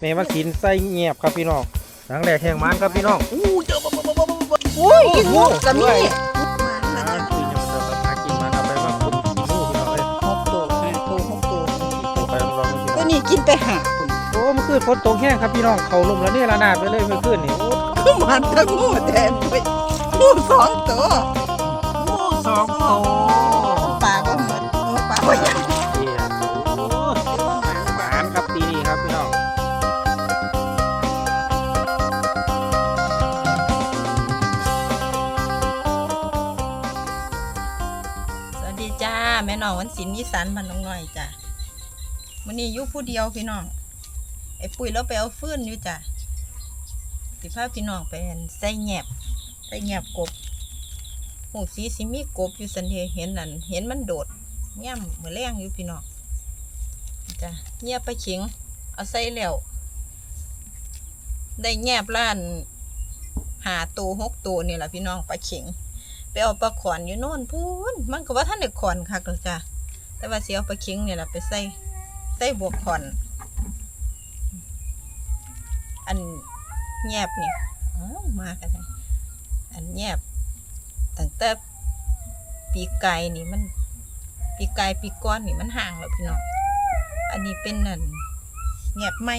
แม่มากินไส้เงียบครับพี่น้องหลังแรกแห่งมันครับพี่น้องอู้เจอบ่บ่บ่บ่บ่อุ้ยกินมุกกับนี่อ่าคุยยังเดิมหากินมันเอาไปมาคุดกินนู่พี่น้องเอ้ยหกตัวห้าตัวหกตัวตัวไปลองๆพี่น้ก็องนี่กินไปหาคนโอ้เมื่อคืนฝนตกแห้งครับพี่น้องเขาลมแล้วนี่ระนาดไปเลยเมื่อคืนนี่โอ้คือมันทั้งงูแทนไปงูสองตัวสองโตปลาบ่หมดโอ้ปลาบ่ยังเแม่น้องวันศิลป์นิสันมันน้องน้อยจ้ะมื้อนี้อยู่ผู้เดียวพี่น้องไอ้ปุ้ยเราไปเอาฟื้นอยู่จ้ะสิพาพี่น้องไปอั่นใส่แหนบใส่แหนบกบหูสีสิมีกบอยู่สันเทเห็นนั่นเห็นมันโดดแง่มมือนแรงอยู่พี่น้องจ้ะเงียบไปขิง เอาใส่แล้วได้แงบล้านหาตัวหกตัวนี่แหละพี่น้องปลาเข็ง ไปเอาปลาขอนอยู่โน่นพูนมันก็ว่าท่านได้ขอนคักรอกจ้ะแต่ว่าเสียเอาปลาเข็งเนี่ยแหละไปใส่ใส่บวกขอน อันแงบเนี่อ้าวมากันเลยอันแงบตั้งแต่ปีไก่นี่มัน ปีไก่ปีก้อนนี่มันห่างแล้วพี่น้องอันนี้เป็นนั่นแงบไหม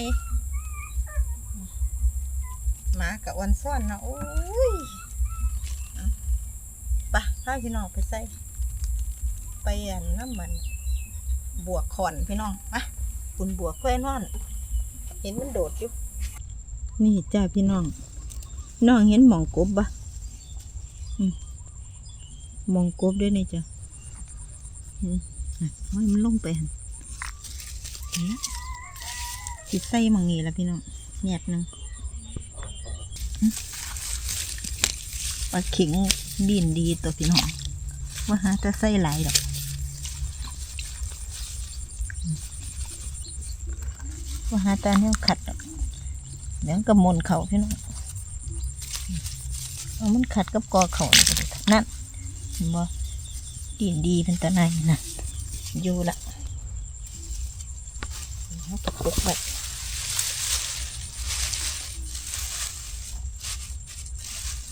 หมากับวันซ่อนนะโอ้ยาพี่น้องไปใส่ไปอันน้ำมัน บวกขอนพี่น้องไปคุณบวกแค่นอน เห็นมันโดดอยู่นี่จ้าพี่น้อง น้องเห็นหมองกบปะมหมองกบด้วยนี่จ้ะโอ้ยมันลงไปหันเห็นละสิใส่มองนี้ละพี่น้องแหนบหนึ่งอืม ปลาขิงดินดีตัวพี่น้องว่าหาจะใส่หลดอกว่าหาตาเนี่ยขัดดอกเดี๋ยวก็มนเขาพี่น้องเอามันขัดกับกอเขานั่นเห็นบ่ดีดีเป็นตะไนนะอยู่ละเอาตะกุกไว้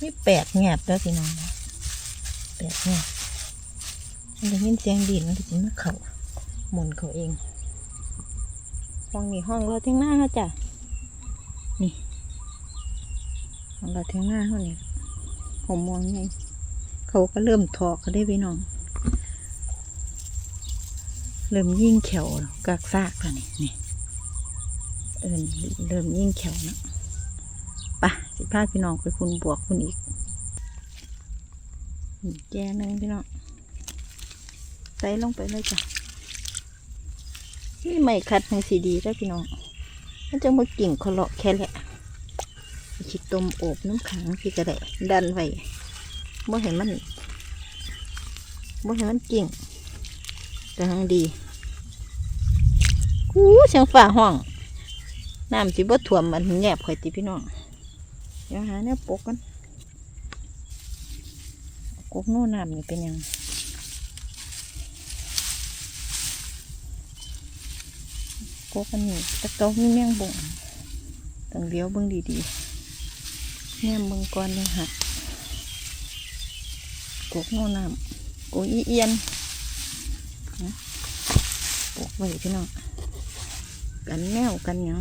มีแปดแงบแล้วพี่น้องแปดแงบมันได้ยินเสียงดินมันจะมาเขาหมุนเขาเองห้องนี้ห้องเราทั้งหน้าเขาจ้ะนี่ของเราเทียงหน้าเขาเนี่ยผมมองไงเขาก็เริ่มถอกเขาได้พี่น้อง เริ่มยิ่งแขวกากซากแล้วนี่นี่เอินเริ่มยิ่งแขวนะ สิพาพี่น้องไปคุณบวกคุณอีกแกนึงพี่น้องใส่ลงไปเลยจ้ะนี่ไม่คัดให้สีดีได้อพี่น้องมันจะมากิ่งคอเลาะแค่แหละชิดต้มโอบน้ำขังพี่กระไดดันไว้บ่เห็นมันบ่เห็นมันกิ่งกำลังดีกูเสียงฝ่าห้องน้ำสิบ่ถ่วมมันแงบข่อยติพี่น้อง เดี๋ยวหาแนวปกกันกกโน่น้ำนี่เป็นยังกกอันนี้ตะเกามีแมงบ่งต้องเลี้ยวเบิ่งดีๆแม่เบิ่งก่อนเลยหักกกโน่น้ำกกอีเอียนนะปกไว้พี่น้องกันแมวกันหยัง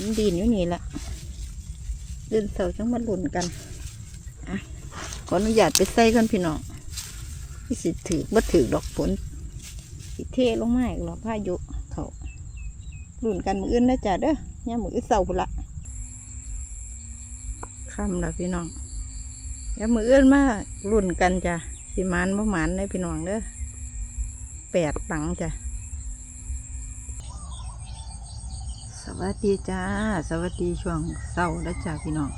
มันดีนอยู่นี่แหละ เดินเสาจังมาหลุนกันอะขออนุญาตไปใส่กันพี่น้องพี่สิถือบ่ถือดอกฝนสิเทลงมาอีกหรอพายุเขาหลุนกันมืออื่นนะจ๊ะเด้อย่ามืออื่นเสาพุ่นละคำละพี่น้องอย่ามืออื่นมาหลุนกันจ้ะสิมานบ่หมานเลยพี่น้องเด้อแปดตังจ้ะ วัสดีจ้า สวัสดีช่วงเศร้าแล้วจ้าพี่น้อง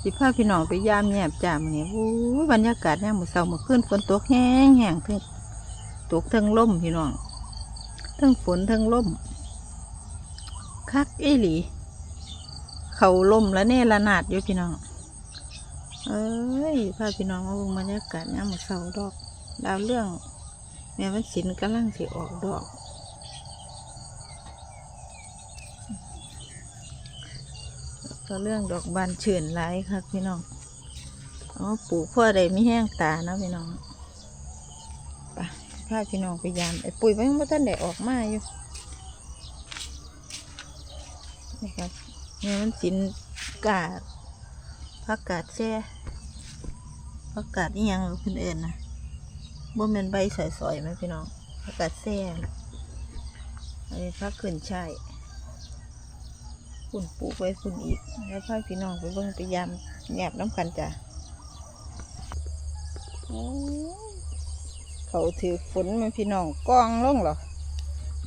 สิพาพี่น้องไปยามแยบจ้ามื้อนี้โอ้ยบรรยากาศเนี่ยมมื้อเศร้าเมื่อคืนฝนตกแห้งแห้งทั้งตกทั้งล่มพี่น้องทั้งฝนทั้งล่มคักอีหลี เขาล่มแล้วเน่ละนาดอยู่พี่น้อง เอ้ยพาพี่น้องมาบงบรรยากาศเนี่ยมมื้อเศร้าดอกดาวเรื่องแม่วันศิลป์กำลังสิออกดอก ก็เรื่องดอกบานเฉินหลายครับพี่น้องอ๋อปลูกพ่อใดไม่แห้งตานะพี่น้องไปพาพี่น้องไปยามไอ้ปุ๋ยไว้เมื่อท่านได้ออกมาอยู่นี่ครับเนี่ยมันสินกาดผักกาดแซ่ผักกาดนี่ยังเพื่นเอินนะบ่ม่นใบสอยๆไหมพี่น้องผักกาดแซ่น่ะอันนี้ผักขึ้นช่ ฝุ่นปลูกไว้ฝุ่นอีก แล้วพาพี่น้องไปเบิ่งไปยามแงบน้ำกันจ้ะเขาถือฝนมาพี่น้องกองลงเหรอ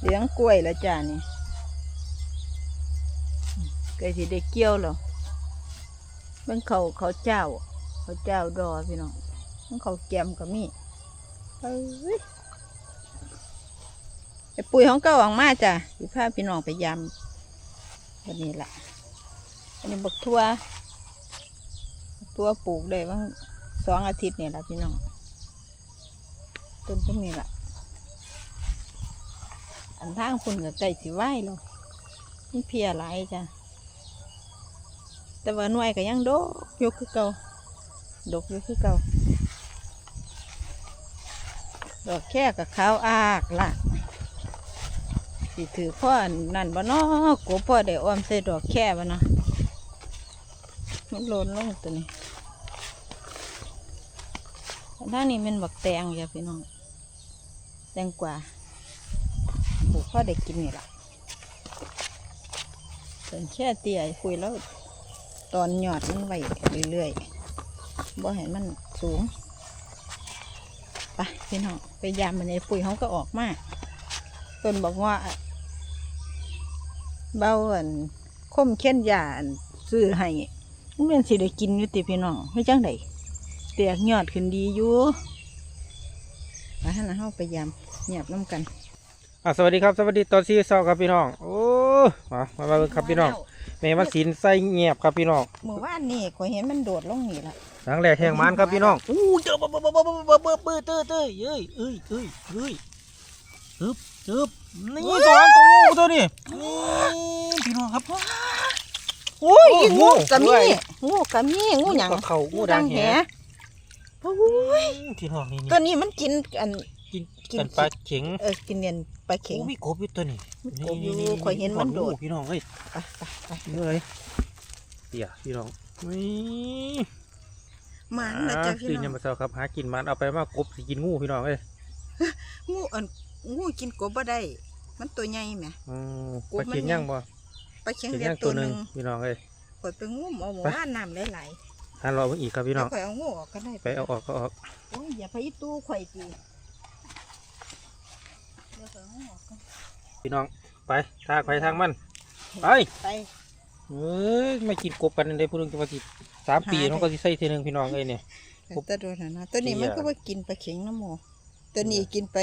เลี้ยงกล้วยล้วจ้านี่ไก่ที่ได้เกี่ยวเหรอเบิ่งเขาเขาเจ้า เขาเจ้าดอพี่น้องเบิ่งเขาแกมก็มีเอ้ยไอ้ปุ๋ยของเก่าออกมาจ้ะสิพาพี่น้องไปยา มวันนี้แหละอันนี้บักทั่วบักทั่วปลูกได้ว่างสองอาทิตย์เนี่ยแหละพี่น้องต้นก็มีละอันทางคุณกับไก่สิไหวหรอกนี่เพียหลายจ้ะแต่ว่าหน่วยก็ยังดกยกคือเก่าดกยกคือเก่าดอกแค่กับขาวอากละ สิถือพ่อนั่นบ่เนาะกูพ่อได้อ้อมใส่ดอกแค่บ่เนาะมันโลนลงตัวนี้ด้านนี้มันบักแตงอย่าพี่น้องแตงกว่าปลูกพ่อได้กินนี่ล่ะส่วนแค่เตี้ยคุยแล้วตอนหยอดมันไว้เรื่อยๆบ่ให้มันสูงไปพี่น้องไปยามมันในปุ๋ยเขาก็ออกมากต้นบอกว่า เบาอันคมเค้นยาอันซื้อให้มันเป็นสิได้กินอยู่ติพี่น้องไม่จังไดแตกยอดขึ้นดีอยู่ไปหานะเฮาไปยามเงียบน้ำกันอะสวัสดีครับสวัสดีตอนซีเศร้าครับพี่น้องโอ้มามาเบิ่งครับพี่น้องแม่มาสินใส่เงียบครับพี่น้องเมื่อวานนี่ข่อยเห็นมันโดดลงนี่ละหลังแรกแห่งมันครับพี่น้องอู้เจ้าบ่บ่บ่บ่บ่บ่บ่บ่เต้ยเต้ยเอ้ยเอ้ยเอ้ยเอ้ย ฮึบฮึบนี่สองตัวตัวนี้นี่พี่น้องครับโอ้ยโอ้งูกะด้มีวยงูกะมีงูหยังกับเขางูดังแหโอ้ยพี่น้องนี่ตัวนี้มันกินอันกินกินกันปลาเข็งเออกินเนียนปลาเข็งโอ้มีกบอยู่ตัวนี้มีกบอยู่ข่อยเห็นมันโดดพี่น้องเอ้ยไปไปไปเยอะเลยเดี๋ยวพี่น้องนี่หมันนะจ๊ะตื่พี่นน้ยัองงมาเช้าครับหากินมันเอาไปมากบสิกินงูพี่น้องเอ้ยงูอัน งูกินกบบ่ได้ มันตัวใหญ่ไหมอืมกบไปมันกินย่างบ่ปลาเข็งกินเรียย่างกตัตัววหหนึ่นึ่งงพี่น้องเอ้ย ข่อยไปงูเอาหมูไปว่านน้ำไหลหารอเพิ่งอีกครับๆพี่น้องแล้วข่อยเอางูออกก็ได้ไปเอาออกก็ออกโอ้ยอย่าไปอีตู้ข่อยจีเดี๋ยวข่อยเอางูออกก่อนพี่น้องไปทางไปทางมันไปไป เอ้ยไม่กินกบกันได้พูดถึงจะว่าสิสามปีหาน้องก็สิใส่ทีหนึ่งพี่น้องเอ้ยเนี่ยกบแต่ตัวนั้นนะตัวนี้มันเตี้ยก็ว่ากินปลาเข็งน้ำหมูตัวนี้กินไป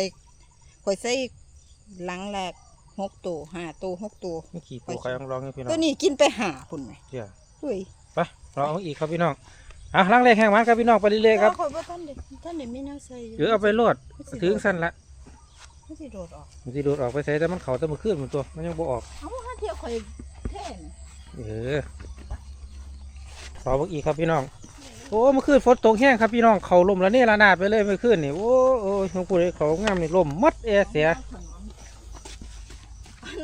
ข่อยใส่หลังแรกหกตัวห้าตัวหกตัว ไม่ขี่ตัวใครต้องร้องให้พี่น้อตัวงนี้กินไปหาพุ่นไหมเดี๋ยวอุ้ยไปรอเอาอีกครับพี่น้องอะล้างแรกแห้งมันครับพี่น้องไปเรื่อยๆครับข่อยว่าท่านเด็กท่านเด็กไม่น่าใส่หรือเอาไปโลดถึงสั้นละไม่สิโดดออกมันสิโดดออกไปใส่แต่มันเขาแต่มันขึ้นมันตัว มันยังบ่ออกเอาห้าเที่ยวข่อยเท่นเออรอเบิ่งอีกครับพี่น้อง โอ้เมื่อคืนฝนตกแห้งครับพี่น้องเขาลมแล้วนี่ระนาดไปเลยเมื่อคืนนี่โอ้โอ้ยน้องพูเลยเขางามนี่ลมมัดแอเสีย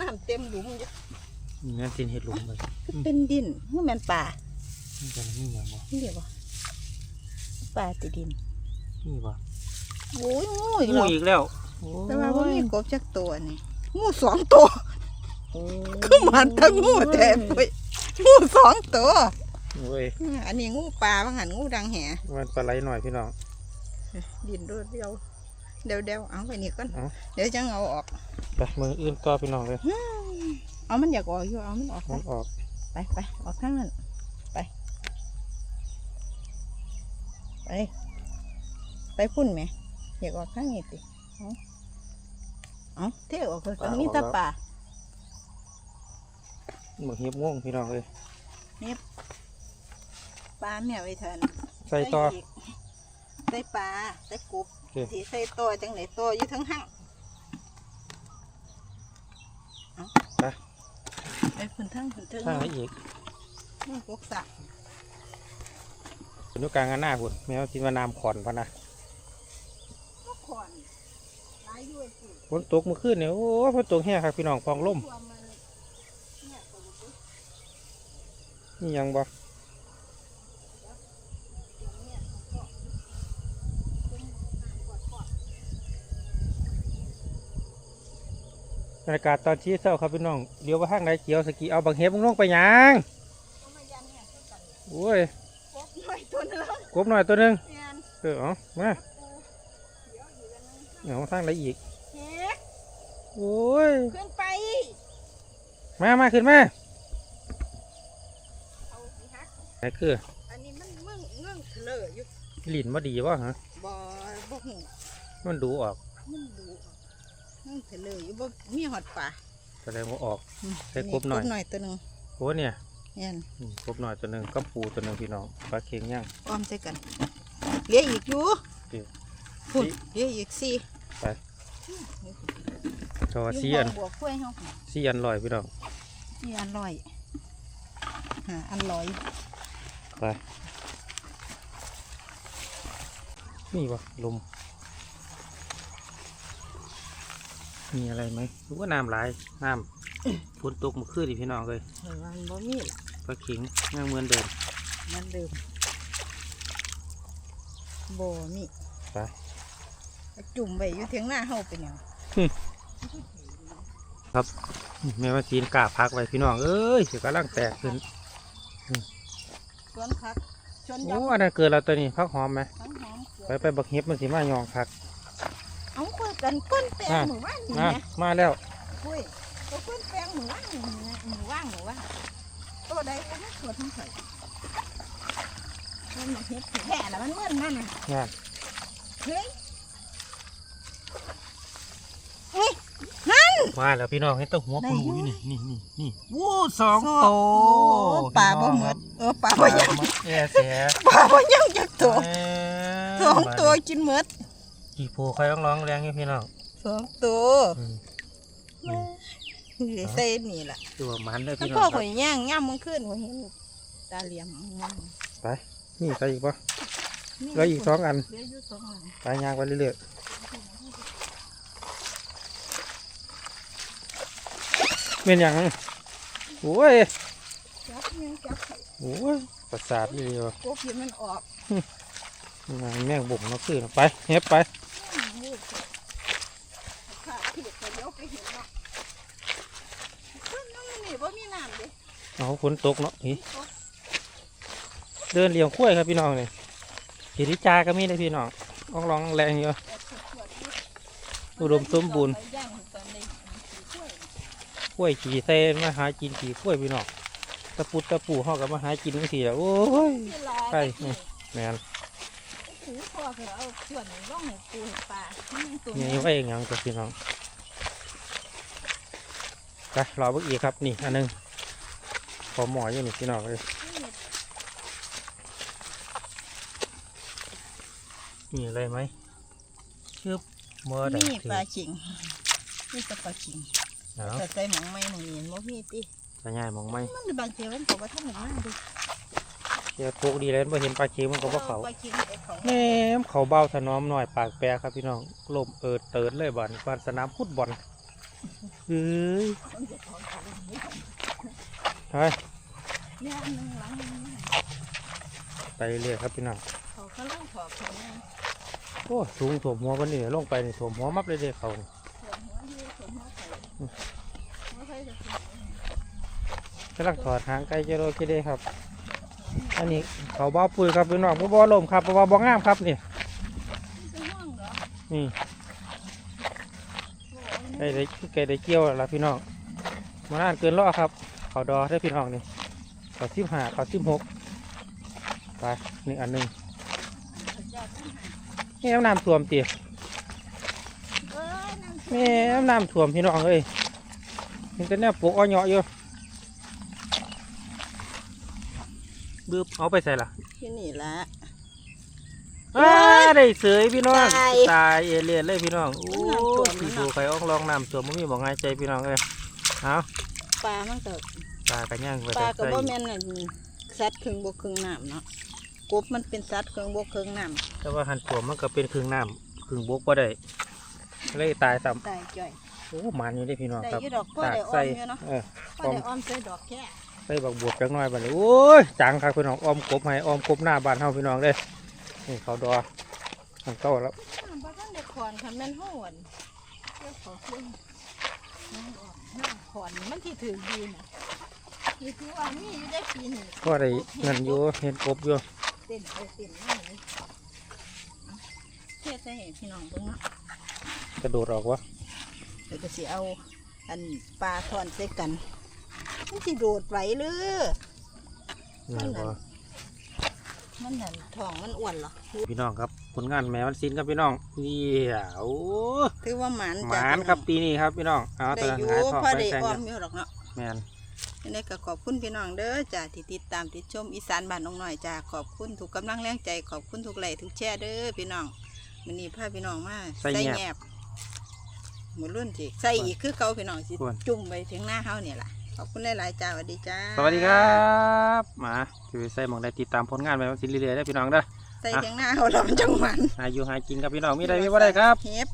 น้ำเต็มหลุมอยู่นี่นั่นสินเห็ดหลุมเลยเป็นดินเมันแม่นป่านี่จะนี่ยังบ่นี่เดี๋ยวบ่ป่าติดินนี่บ่โอ้ยงูอีกงูแล้วอีกแล้วแต่ว่าบ่มีกบจักตัวนี่งูสองตัวโอ้คือมันทั้งงูแต่เว้ยงูสองตัว โอ้ยอันนี้งูปลาบางหันงูดังแหมันปลาไหลหน่อยพี่น้องดินโดดเดียวเดี๋ยวเดี๋ยวเอาไปนี่ก่อนเอาเดี๋ยวจังเอาออกไปมืออื่นต่อพี่น้องเลยเอามันอยากออกอยู่เอามันออกมันออกไปไปออกข้างนั้นไปไปไปพุ่นไหมอยากออกข้างนี้ติเอาเอาเที่ยวออกตรงนี้ตาป่ามือเหียบง่วงพี่น้องเลย ปลาแม่ไว้เทินใส่ต่อ กใส่ปลาใส่กบโอเค สีใส่ตัวจังไหนตัวอยู่ทั้งห้างเอาไปไปพุ่นทั้งพุ่นทั้งข้างไหนอีกนนี่กกสะเป็นอยู่กลางหน้าพุ่นแมวจินวานามขอนพะนะก็ขอนหลายอยู่ไอ้สิฝนตกเมื่อคืนเนี่ยโอ้ฝนตกแห้งครับพี่น้องฟองล่ม ตัวมันเนี่ยตัวมันนี่ยังบ่ เนี่ยก็ บ รรยากาศตอนชี้เช้าครับพี่น้องเดี๋ยวว่าห้างไรเขียวสกีเอาบางเฮ็บมึงลงไปหยังเอามายันเนี่ยคือกันโอ้ยกบหน่อยตัวหนึงกบหน่อยตัวหนึงแม่นเออเอามาเดี๋ยวอยู่กันนึงเอาทางไรอีกเฮ็ดโอ้ยขึ้นไป มามาขึ้นมาเอาสิฮักไหนคืออันนี้มันมึงเงื่งเถลออยู่ลิ้นมาดีวะฮะบ่บ่หูมันดูออกมันดูเงื่งเถลออยู่บ่มีหอดป่าแสดงว่าออกอืมใส่กบหน่อยกบหน่อยตัวหนึงโอ้เนี่ยแม่นอืมกบหน่อยตัวหนึงกับปูตัวหนึงพี่น้องปลาเค็งย่างอ้อมใส่กันเหลืออีกอยู่เดี๋ยวพุ่นเหลืออีกสี่จออยู่ซีห้อัอนงบวกกล้วยเฮาซีอันลอยพี่น้องสี่อันร้อยหาอันร้อยไปนี่วะลม มีอะไรไหมรู้ว่าน้ำไหลายน้ำฝนตกเมื่อคืนดิพี่น้องเลยเออมันบ่มีล่ะปลาเค็งย่างเหมือนเดิมมันเดิมบ่มีไปจุ่มไว้อยู่เทียงหน้าเฮาเป็นหยังแม่ว่าจีนกล้าพักไว้พี่น้องเอ้ยเดี๋ยวกำลังแตกขึ้นสวนผักชนโอ้ยำอันนั้นเกิดแล้วตัวนี้พักหอมไหมทั้งหอมเกลือไปไปบักเฮ็บมันสิมายองพัก เอาคุย กันก้นแปลงอะหมู่บ้านนี่มานะมาแล้ว คุยก็ก้นแปลงหมู่บ้านนี่นะหมู่ว่างหมู่ว่างตัวใดก็ไม่ตัวทั้งใส่มันมาเฮ็ดแผ่แล้วมันมึนนั่นน่ะงานเฮ้ยอุ้ยนั่นมาแล้วพี่น้องเห็นแตัวหัวได้ปูอยู่อยู่นี่นี่นี่นี่โอ้สองโอ้โตป่าบ่หมดเออป่าบ่ยังแย่เสียป่าบ่ยังจักตัวเอ้ยสองตัวกินหมด กี่ปูใครร้องร้องแรงอยู่พี่น้องสองตัวอืมได้ใส่นี่ล่ะตัวมันเลยถ้าพี่น้พ่อองคข่รัอบยย่างย่ามมึงขึ้นข่อยเห็นตาเหลี่ยมมันไปนี่ใส่อีกปะเหลืออีกสองอันเหลืออยู่สองอันไปยางไปเรื่อยๆเป็นอย่างโอ้ยจับยังจับโอ้ยประสาทนี่วะ กบเห็นมันออกงานแม่งบุ่มมาขึ้นไปเฮ็บไป ลูกขาผิดไปเดี๋ยวไปเห็นเนาะขึ้นน้ำนี่บ่มีน้ำเด้ เอาฝนตกเนาะนี่เดินเลี้ยงคุ้วยครับพี่น้องเลยกิริจาก็มีได้พี่น้องร้องร้องแรงอยู่อุดมสมบูรณ์ไปย่างตอนนี้วยกล้วยขี่เส้นมาหากินขี่กล้วยพี่น้องตะปุดตะปูห้อกับมาหากินทั้งทีแล้วโอ้ยที่รอใช่นี่แมนว่าส่วนร่องให้ปูให้ปลานี่ตัวนี่นี้ไว้เองยังกับพี่น้องไปรอเบิ่งอีกครับนี่อันหนึง ขอหมออยู่นี่พี่น้องเลยมีอะไรไหมชึบเมื่อใดนี่ถึงปลาขิงนี่แต่ปลาขิงเอาแต่ใส่หมองไม่หมองเห็นบ่มีติจะง่ายมองไหมมันบางทีมันก็บ่ทันได้มาดิเจ้าตุกดีเลยบ่เห็นปลาเค็มมันก็บ่เขาปลาขิงไอ้เขาแหมเขาเบาถนอมหน่อยปากแปรครับพี่น้องลมเอิดเติร์ดเลยบอลบอลสนามฟุตบอลเฮ้ย ไปย่างหนึงหลังหนึงไปเรื่อยครับพี่น้องเขาเขาเล่าถอดเขาเนี่ยโอ้สูงถ่วมหัววันนี้ลงไปนี่ถ่วมหัวมับเลยเด้เขานี่ถอดหัวที่ถอดหัวเขาไม่ค่อยจะถอดกำลังถอดหางไก่เจโรคิเด้ครับ อันนี้เขาเบาปุ๋ยครับพี่น้องบ่บ่ลมครับบ่บ่บ่งามครับนี่จะห่วงเหรอนี่โอ้ยไก่ได้ไก่ได้เกี่ยวแล้วล่ะพี่น้องมานานเกินรอครับ เขาดอได้อพี่น้องนี่เขาสิบห้าเขาสิบหกไปนี่อันหนึ่งแม่น้ำท่วมตีเอ้ยน้ำแม่น้ำท่วมพี่น้องเอ้ยเห็นแต่เนี่ยปลูกอ้อยเหยาะอยู่บึบเอาไปใส่ละที่นี่ละอ้าได้เสยพี่น้อง ตายตายเอเลียนเลยพี่น้อง โอ้น้ำท่วมพี่มันดูน่ะไข่อ่องลองน้ำท่วมมันมีบอกไงใจพี่น้องเอ้ยเอา ปลามันก็ตากันย่างไปปลาใส่ก็บ่แม่นนั่นสัตว์ครึ่งบกครึ่งน้ำเนาะกบมันเป็นสัตว์ครึ่งบกครึ่งน้แต่ว่าหันตัวมันก็เป็นครึ่งน้ำครึ่งบกบ่ได้เลยตายซ้ำตายจ่อยำโอ้มันอยู่ได้พี่น้องได้ครับอยู่ดอกพ่อตากได้ออใส่มอยู่เนาะเออพ่อได้ออมใส่ดอกแค่ใส่บักบวบจักหน่อยบัดนี้โอ้ยจังครับพี่น้องออมกบให้ออมกบหน้าบ้านเฮาพี่น้องเด้นี่เขาดอทางเก้าแล้วน้ำบ่ทันได้ขอนคันแม่นห้วนเจ้าของเพิ่นน้ำออก น้ำขอนมันที่ถือดีน่ะนี่คือว่ามีอยู่ได้ปีหนึ่งก็ได้เงินอยู่เห็นกบอยู่เต้นไปเต้นมาเลยเทศให้พี่น้องเบิ่งเนาะกระโดดออกวะเดี๋ยวก็สิเอา อันปลาทอนใส่กันมันสิโดดไหวเลยงานบ่มันนั่นท้องมันอ้วนเหรอพี่น้องครับ ผลงานแม่วันซินครับพี่น้องนี่โอ้ถือว่าหมันหมานครับปีนี้ครับพี่น้องเอาได้แต่อยู่หายทองพอไปได้แซงออกัมนอยู่หรอกเนาะแมนยังไงก็ขอบคุณพี่น้องเด้อจ้าที่ติดตามติดชมอีสานบ้านน้องหน่อยจ้าขอบคุณทุกกำลังแรงใจขอบคุณทุกไลค์ทุกแชร์เด้อพี่น้องวันนี้พาพี่น้องมาแงบหมดรุ่นจีใส่อีกคือเก่าพี่น้องสิจุ่มไปถึงหน้าเฮาเนี่ยล่ะขอบคุณหลายๆจ้าสวัสดีจ้า สวัสดีครับมาคือใส่หมองได้ติดตามผลงานแม่วันซินเรื่อยๆได้อพี่น้องเด้อ ใส่ถึงหน้าเฮาเรามันจังหมันหาอยู่หากินครับพี่น้องมีได้มีบ่ได้ครับ เฮ็บ